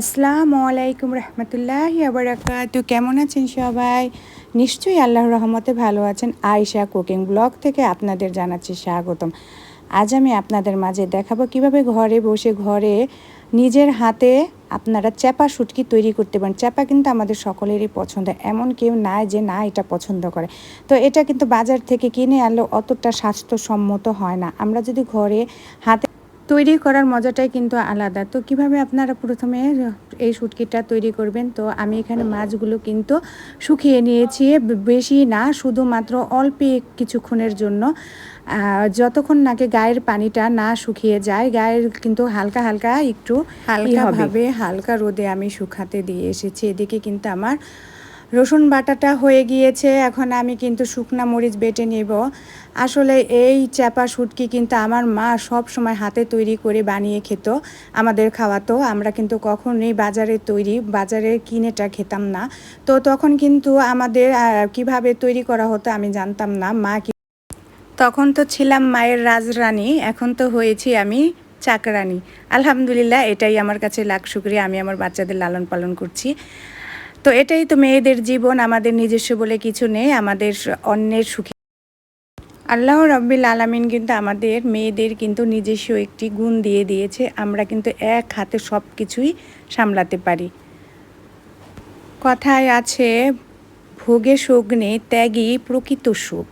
আসসালামু আলাইকুম রহমতুল্লাহি আবরাকাতু কেমন আছেন সবাই? নিশ্চয়ই আল্লাহর রহমতে ভালো আছেন। আয়শা কুকিং ব্লগ থেকে আপনাদের জানাচ্ছি স্বাগতম। আজ আমি আপনাদের মাঝে দেখাবো কীভাবে ঘরে বসে ঘরে নিজের হাতে আপনারা চ্যাপা শুটকি তৈরি করতে পারেন। চ্যাপা কিন্তু আমাদের সকলেরই পছন্দ। এমন কেউ নাই যে না এটা পছন্দ করে। তো এটা কিন্তু বাজার থেকে কিনে আনলে অতটা স্বাস্থ্যসম্মত হয় না। আমরা যদি ঘরে হাতে তৈরি করার মজাটাই কিন্তু আলাদা। তো কীভাবে আপনারা প্রথমে এই শুটকিটা তৈরি করবেন? তো আমি এখানে মাছগুলো কিন্তু শুকিয়ে নিয়েছি। বেশি না শুধুমাত্র অল্প কিছুক্ষণের জন্য। যতক্ষণ নাকি গায়ের পানিটা না শুকিয়ে যায় গায়ের কিন্তু হালকা হালকা একটু হালকাভাবে হালকা রোদে আমি শুকাতে দিয়ে এসেছি। এদিকে কিন্তু আমার রসুন বাটাটা হয়ে গিয়েছে, এখন আমি কিন্তু শুকনা মরিচ বেটে নেব। আসলে এই চাপা শুটকি কিন্তু আমার মা সব সময় হাতে তৈরি করে বানিয়ে খেত, আমাদের খাওয়াতো আমরা কিন্তু কখনোই বাজারে তৈরি, বাজারে কিনেটা খেতাম না। তো তখন কিন্তু আমাদের কীভাবে তৈরি করা হতো আমি জানতাম না। মা তখন তো ছিলাম মায়ের রাজরানী, এখন তো হয়েছি আমি চাকরানি। আলহামদুলিল্লাহ, এটাই আমার কাছে লাখ শুক্রিয়া। আমি আমার বাচ্চাদের লালন পালন করছি। তো এটাই তো মেয়েদের জীবন, আমাদের নিজস্ব বলে কিছু নেই, আমাদের অন্যের সুখী। আল্লাহ রব্বিল আলমিন কিন্তু আমাদের মেয়েদের কিন্তু নিজস্ব একটি গুণ দিয়ে দিয়েছে, আমরা কিন্তু এক হাতে সব কিছুই সামলাতে পারি। কথায় আছে, ভোগে সুখ নেই, ত্যাগই প্রকৃত সুখ।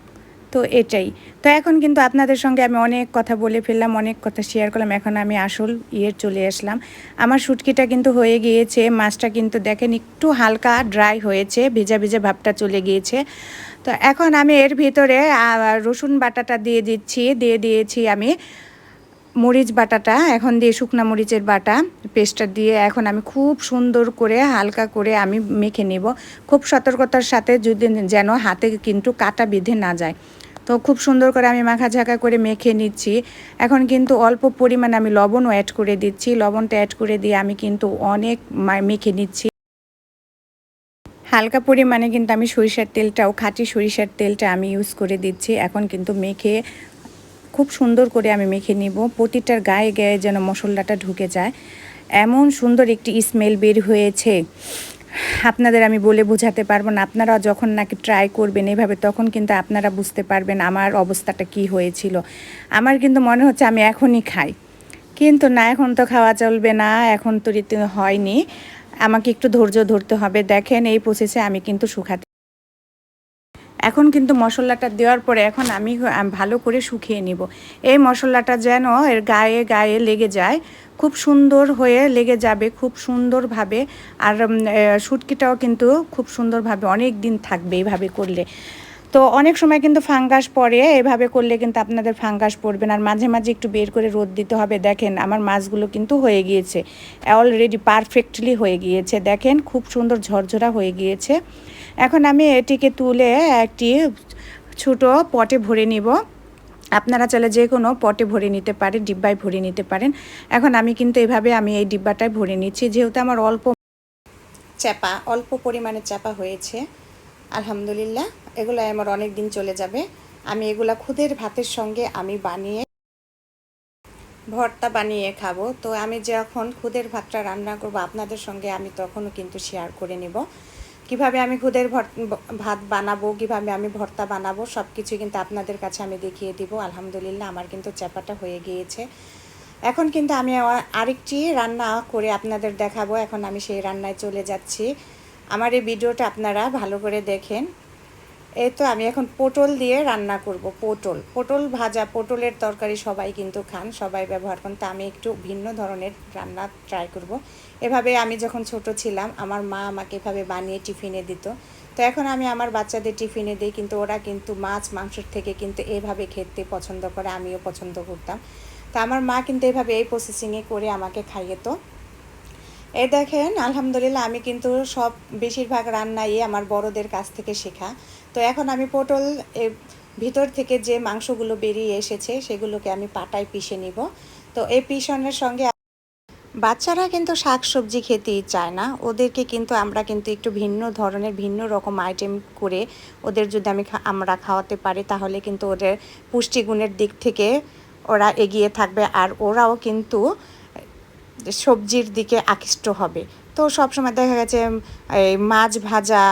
তো এটাই। তো এখন কিন্তু আপনাদের সঙ্গে আমি অনেক কথা বলে ফেললাম, অনেক কথা শেয়ার করলাম। এখন আমি আসল ইয়ে চলে আসলাম। আমার শুটকিটা কিন্তু হয়ে গিয়েছে, মাছটা কিন্তু দেখেন একটু হালকা ড্রাই হয়েছে, ভেজা ভেজা ভাবটা চলে গিয়েছে। তো এখন আমি এর ভিতরে রসুন বাটাটা দিয়ে দিচ্ছি, দিয়ে দিয়েছি আমি মরিচ বাটাটা, এখন দিয়ে শুকনা মরিচের বাটা, পেস্টটা দিয়ে এখন আমি খুব সুন্দর করে, হালকা করে আমি মেখে নেব। খুব সতর্কতার সাথে যদি যেন হাতে কিন্তু কাটা বিধে না যায়। তো খুব সুন্দর করে আমি মাখা ঝাঁকা করে মেখে নিচ্ছি। এখন কিন্তু অল্প পরিমাণে আমি লবণও অ্যাড করে দিচ্ছি। লবণটা অ্যাড করে দিয়ে আমি কিন্তু অনেক মেখে নিচ্ছি। হালকা পরিমাণে কিন্তু আমি সরিষার তেলটাও, খাঁটি সরিষার তেলটা আমি ইউজ করে দিচ্ছি। এখন কিন্তু মেখে খুব সুন্দর করে আমি মেখে নিব। প্রতিটার গায়ে গায়ে যেন মশলাটা ঢুকে যায়। এমন সুন্দর একটি স্মেল বের হয়েছে। আপনাদের আমি বলে বোঝাতে পারব না। আপনারা যখন নাকি ট্রাই করবেন এভাবে, তখন কিন্তু আপনারা বুঝতে পারবেন আমার অবস্থাটা কি হয়েছিল। আমার কিন্তু মনে হচ্ছে আমি এখনই খাই। কিন্তু না, এখন তো খাওয়া চলবে না, এখন তো রীতি হয়নি। আমাকে একটু ধৈর্য ধরতে হবে। দেখেন এই প্রসেসে আমি কিন্তু শুকাতে এখন কিন্তু মশলাটা দেওয়ার পরে এখন আমি ভালো করে শুকিয়ে নিব। এই মশলাটা যেন এর গায়ে গায়ে লেগে যায় খুব সুন্দর হয়ে লেগে যাবে, খুব সুন্দরভাবে। আর শুটকিটাও কিন্তু খুব সুন্দরভাবে অনেক দিন থাকবে এইভাবে করলে। তো অনেক সময় কিন্তু ফাঙ্গাস পড়ে, এভাবে করলে কিন্তু আপনাদের ফাঙ্গাস পড়বে না। আর মাঝে মাঝে একটু বের করে রোদ দিতে হবে। দেখেন আমার মাছগুলো কিন্তু হয়ে গিয়েছে। অলরেডি পারফেক্টলি হয়ে গিয়েছে। দেখেন খুব সুন্দর ঝরঝরা হয়ে গিয়েছে। এখন আমি এটিকে তুলে একটি ছোটো পটে ভরে নিব। আপনারা চাইলে যে কোনো পটে ভরে নিতে পারেন, ডিব্বায় ভরে নিতে পারেন। এখন আমি কিন্তু এভাবে আমি এই ডিব্বাটায় ভরে নিচ্ছি। যেহেতু আমার অল্প চাপা, অল্প পরিমাণে চাপা হয়েছে, আলহামদুলিল্লাহ এগুলো আমার অনেক দিন চলে যাবে। আমি এগুলা খুদের ভাতের সঙ্গে আমি বানিয়ে ভর্তা বানিয়ে খাব। তো আমি যখন খুদের ভাতটা রান্না করব, আপনাদের সঙ্গে আমি তখনও কিন্তু শেয়ার করে নেব। কীভাবে আমি খুদের ভাত বানাবো, কীভাবে আমি ভর্তা বানাবো সব কিছু কিন্তু আপনাদের কাছে আমি দেখিয়ে দিব। আলহামদুলিল্লাহ, আমার কিন্তু চ্যাপাটা হয়ে গিয়েছে। এখন কিন্তু আমি আরেকটি রান্না করে আপনাদের দেখাবো। এখন আমি সেই রান্নায় চলে যাচ্ছি। আমার এই ভিডিওটা আপনারা ভালো করে দেখেন। এই তো আমি এখন পটল দিয়ে রান্না করব, পটল। পটল ভাজা, পটলের তরকারি সবাই কিন্তু খান, সবাই ব্যবহার করেন। তা আমি একটু ভিন্ন ধরনের রান্না ট্রাই করব। এভাবে আমি যখন ছোট ছিলাম, আমার মা আমাকে এভাবে বানিয়ে টিফিনে দিত। তো এখন আমি আমার বাচ্চাদের টিফিনে দিই, কিন্তু ওরা কিন্তু মাছ, মাংসের থেকে কিন্তু এভাবে খেতে পছন্দ করে, আমিও পছন্দ করতাম। তা আমার মা কিন্তু এভাবে এই প্রসেসিংয়ে করে আমাকে খাইয়ে তো এই দেখেন, আলহামদুলিল্লাহ আমি কিন্তু সব বেশিরভাগ রান্নাই আমার বড়দের কাছ থেকে শেখা। তো এখন আমি পটল ভিতর থেকে যে মাংসগুলো বেরিয়ে এসেছে, সেগুলোকে আমি পাটায় পিষে নিব। তো এই পিষণের সঙ্গে বাচ্চারা কিন্তু শাক সবজি খেতেই চায় না। ওদেরকে কিন্তু আমরা কিন্তু একটু ভিন্ন ধরনের, ভিন্ন রকম আইটেম করে ওদের যদি আমি আমরা খাওয়াতে পারি, তাহলে কিন্তু ওদের পুষ্টিগুণের দিক থেকে ওরা এগিয়ে থাকবে আর ওরাও কিন্তু সবজির দিকে আকৃষ্ট হবে। তো সবসময় দেখা গেছে মাছ ভাজা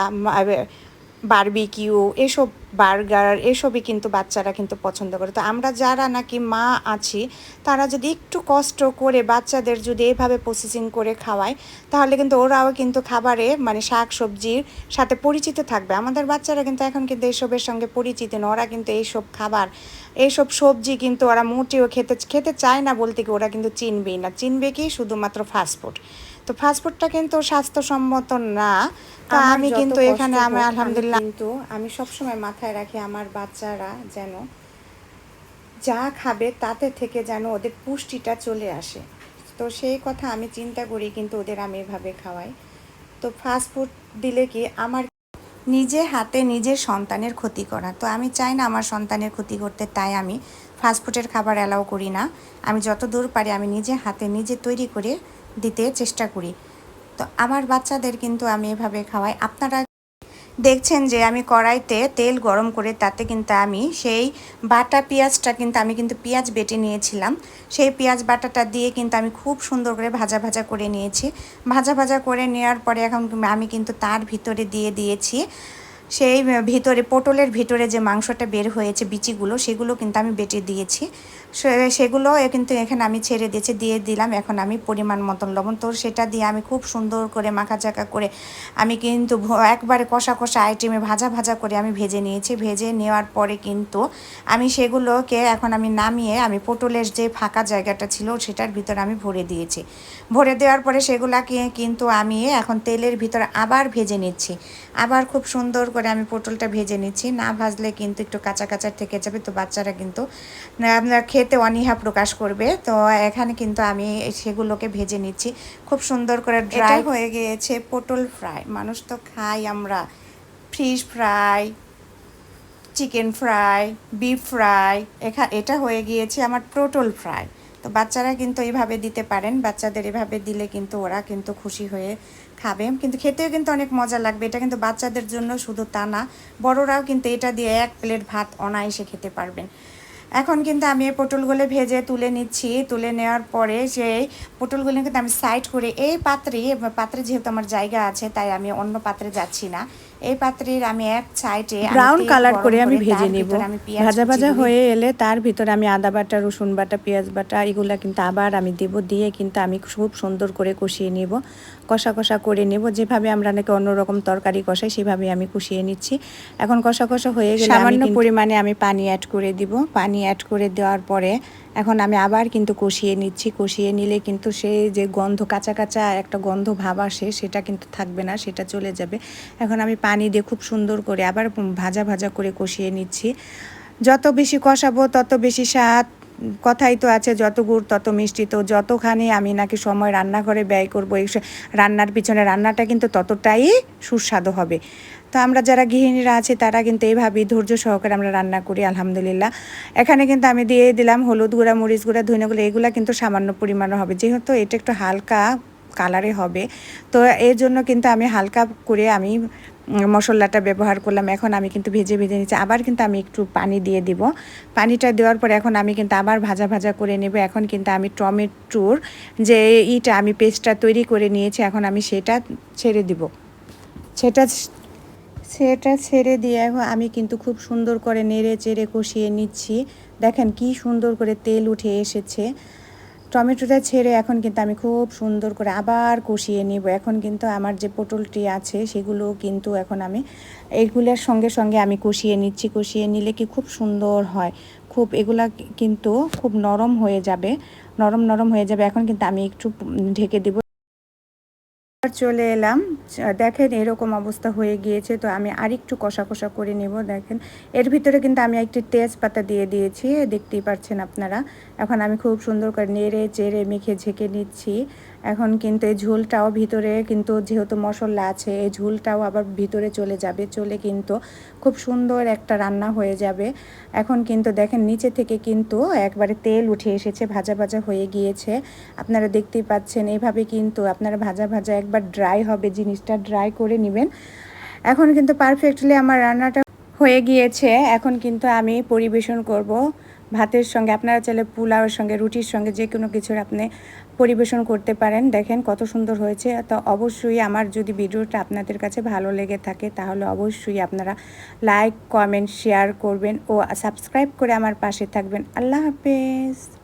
বারবিকিউ, এসব বার্গার, এসবই কিন্তু বাচ্চারা কিন্তু পছন্দ করে। তো আমরা যারা নাকি মা আছি, তারা যদি একটু কষ্ট করে বাচ্চাদের যদি এভাবে প্রসেসিং করে খাওয়ায়, তাহলে কিন্তু ওরাও কিন্তু খাবারে মানে শাক সবজির সাথে পরিচিত থাকবে। আমাদের বাচ্চারা কিন্তু এখন কিন্তু এইসবের সঙ্গে পরিচিত না, ওরা কিন্তু এইসব খাবার, এইসব সবজি কিন্তু ওরা মোটেও খেতে খেতে চায় না বলতে কি ওরা কিন্তু চিনবেই না। চিনবে কি শুধুমাত্র ফাস্টফুড তো ফাস্টফুডটা কিন্তু স্বাস্থ্যসম্মত না। তা আমি কিন্তু এখানে আমি আলহামদুলিল্লাহ কিন্তু আমি সবসময় মাথায় রাখি আমার বাচ্চারা যেন যা খাবে তাতে থেকে যেন ওদের পুষ্টিটা চলে আসে। তো সেই কথা আমি চিন্তা করি কিন্তু ওদের আমি এভাবে খাওয়াই। তো ফাস্টফুড দিলে কি আমার নিজে হাতে নিজের সন্তানের ক্ষতি করা। তো আমি চাই না আমার সন্তানের ক্ষতি করতে তাই আমি ফাস্টফুডের খাবার অ্যালাউ করি না। আমি যত দূর পারি আমি নিজে হাতে নিজে তৈরি করে দিতে চেষ্টা করি। তো আমার বাচ্চাদের কিন্তু আমি এভাবে খাওয়াই। আপনারা দেখছেন যে আমি কড়াইতে তেল গরম করে তাতে কিন্তু আমি সেই বাটা পেঁয়াজটা কিন্তু আমি কিন্তু পেঁয়াজ বেটে নিয়েছিলাম। সেই পেঁয়াজ বাটাটা দিয়ে কিন্তু আমি খুব সুন্দর করে ভাজা ভাজা করে নিয়েছি। ভাজা ভাজা করে নেওয়ার পরে এখন আমি কিন্তু তার ভিতরে দিয়ে দিয়েছি। সেই ভিতরে, পটলের ভিতরে যে মাংসটা বের হয়েছে, বিচিগুলো, সেগুলো কিন্তু আমি বেটে দিয়েছি। সেগুলো কিন্তু এখানে আমি ছেড়ে দিয়েছি, দিয়ে দিলাম। এখন আমি পরিমাণ মতন লবণ। তো সেটা দিয়ে আমি খুব সুন্দর করে মাখা চাকা করে আমি কিন্তু একবারে কষা কষা আইটেমে ভাজা ভাজা করে আমি ভেজে নিয়েছি। ভেজে নেওয়ার পরে কিন্তু আমি সেগুলোকে এখন আমি নামিয়ে আমি পটলের যে ফাঁকা জায়গাটা ছিল সেটার ভিতর আমি ভরে দিয়েছি। ভরে দেওয়ার পরে সেগুলাকে কিন্তু আমি এখন তেলের ভিতর আবার ভেজে নিচ্ছি। আবার খুব সুন্দর করে আমি পটলটা ভেজে নিচ্ছি। না ভাজলে কিন্তু একটু কাঁচা কাঁচা থেকে যাবে। তো বাচ্চারা কিন্তু আপনার খেতে অনীহা প্রকাশ করবে। তো এখানে কিন্তু আমি সেগুলোকে ভেজে নিচ্ছি। খুব সুন্দর করে ড্রাই হয়ে গিয়েছে পটল ফ্রাই। মানুষ তো খাই আমরা। Fish fry chicken fry beef fry এখা এটা হয়ে গিয়েছে আমার পটল ফ্রাই। তো বাচ্চারা কিন্তু এইভাবে দিতে পারেন। বাচ্চাদের এভাবে দিলে কিন্তু ওরা কিন্তু খুশি হয়ে খাবে। কিন্তু খেতেও কিন্তু অনেক মজা লাগবে। এটা কিন্তু বাচ্চাদের জন্য শুধু তা না বড়রাও কিন্তু এটা দিয়ে এক প্লেট ভাত অনায়াসে খেতে পারবেন। এখন কিন্তু আমি এই পটলগুলো ভেজে তুলে নিচ্ছি। তুলে নেওয়ার পরে সেই পটলগুলো কিন্তু আমি সাইড করে এই পাত্রে পাত্রে যেহেতু আমার জায়গা আছে তাই আমি অন্য পাত্রে যাচ্ছি না। এই পাত্রের আমি এক সাইডে ব্রাউন কালার করে আমি ভেজে নিব। ভাজা ভাজা হয়ে হয়ে এলে তার ভিতরে আমি আদা বাটা রসুন বাটা পেঁয়াজ বাটা এগুলো কিন্তু আবার আমি দেব দিয়ে কিন্তু আমি খুব সুন্দর করে কষিয়ে নিব। কষা কষা করে নেব। যেভাবে আমরা নাকি অন্যরকম তরকারি কষাই সেভাবে আমি কষিয়ে নিচ্ছি। এখন কষা কষা হয়ে গেলে সামান্য পরিমাণে আমি পানি অ্যাড করে দিব। পানি অ্যাড করে দেওয়ার পরে এখন আমি আবার কিন্তু কষিয়ে নিচ্ছি। কষিয়ে নিলে কিন্তু সেই যে গন্ধ কাঁচা কাঁচা একটা গন্ধ ভাব আসে সেটা কিন্তু থাকবে না সেটা চলে যাবে। এখন আমি পানি দিয়ে খুব সুন্দর করে আবার ভাজা ভাজা করে কষিয়ে নিচ্ছি। যত বেশি কষাবো তত বেশি স্বাদ কথাই তো আছে, যত গুড় তত মিষ্টি। তো যতখানি আমি নাকি সময় রান্নাঘরে ব্যয় করব, এই রান্নার পিছনে রান্নাটা কিন্তু ততটাই সুস্বাদু হবে। তো আমরা যারা গৃহিণীরা আছে, তারা কিন্তু এইভাবেই ধৈর্য সহকারে আমরা রান্না করি, আলহামদুলিল্লাহ। এখানে কিন্তু আমি দিয়ে দিলাম হলুদ গুঁড়া, মরিচ গুঁড়া, ধনে গুঁড়া, এগুলো কিন্তু সামান্য পরিমাণে হবে। যেহেতু এটা একটু হালকা কালারে হবে, তো এর জন্য কিন্তু আমি হালকা করে আমি মশলাটা ব্যবহার করলাম, এখন আমি কিন্তু ভেজে ভেজে নিচ্ছি। আবার কিন্তু আমি একটু পানি দিয়ে দিব। পানিটা দেওয়ার পর এখন আমি কিন্তু আবার ভাজা ভাজা করে নেব। এখন কিন্তু আমি টমেটোর যে ইটা, আমি পেস্টটা তৈরি করে নিয়েছি, এখন আমি সেটা ছেড়ে দিব। সেটা সেটা ছেড়ে দিয়ে এখন আমি কিন্তু খুব সুন্দর করে নেড়ে চেড়ে কষিয়ে নিচ্ছি। দেখেন কি সুন্দর করে তেল উঠে এসেছে। টমেটোটা ছেড়ে এখন কিন্তু আমি খুব সুন্দর করে আবার কষিয়ে নিব। এখন কিন্তু আমার যে পটলটি আছে সেগুলো কিন্তু এখন আমি এগুলোর সঙ্গে সঙ্গে আমি কষিয়ে নিচ্ছি, কষিয়ে নিলে কি খুব সুন্দর হয়। খুব এগুলা কিন্তু খুব নরম হয়ে যাবে, নরম নরম হয়ে যাবে। এখন কিন্তু আমি একটু ঢেকে দিব। চলে এলাম। দেখেন এরকম অবস্থা হয়ে গিয়েছে, তো আমি আরেকটু কষা কষা করে নেব, দেখেন। এর ভিতরে কিন্তু আমি একটি তেজপাতা দিয়ে দিয়েছি, দেখতেই পাচ্ছেন আপনারা। এখন আমি খুব সুন্দর করে নেড়ে চেড়ে মেখে ঝেঁকে নিচ্ছি। এখন কিন্তু এই ঝোলটাও ভিতরে কিন্তু যেহেতু মশলা আছে, এই ঝোলটাও আবার ভিতরে চলে যাবে, চলে কিন্তু খুব সুন্দর একটা রান্না হয়ে যাবে। এখন কিন্তু দেখেন নিচে থেকে কিন্তু একবারে তেল উঠে এসেছে, ভাজা ভাজা হয়ে গিয়েছে। আপনারা দেখতেই পাচ্ছেন এইভাবে কিন্তু আপনারা ভাজা ভাজা একবার ড্রাই হবে, জিনিসটা ড্রাই করে নেবেন। এখন কিন্তু পারফেক্টলি আমার রান্নাটা হয়ে গিয়েছে, এখন কিন্তু আমি পরিবেশন করব ভাতের সঙ্গে। আপনারা চাইলে পোলাওয়ের সঙ্গে, রুটির সঙ্গে যে কোনো কিছুর আপনি পরিবেশন করতে পারেন। দেখেন কত সুন্দর হয়েছে। তো অবশ্যই আমার যদি ভিডিওটা আপনাদের কাছে ভালো লেগে থাকে, তাহলে অবশ্যই আপনারা লাইক, কমেন্ট, শেয়ার করবেন ও সাবস্ক্রাইব করে আমার পাশে থাকবেন। আল্লাহ হাফেজ।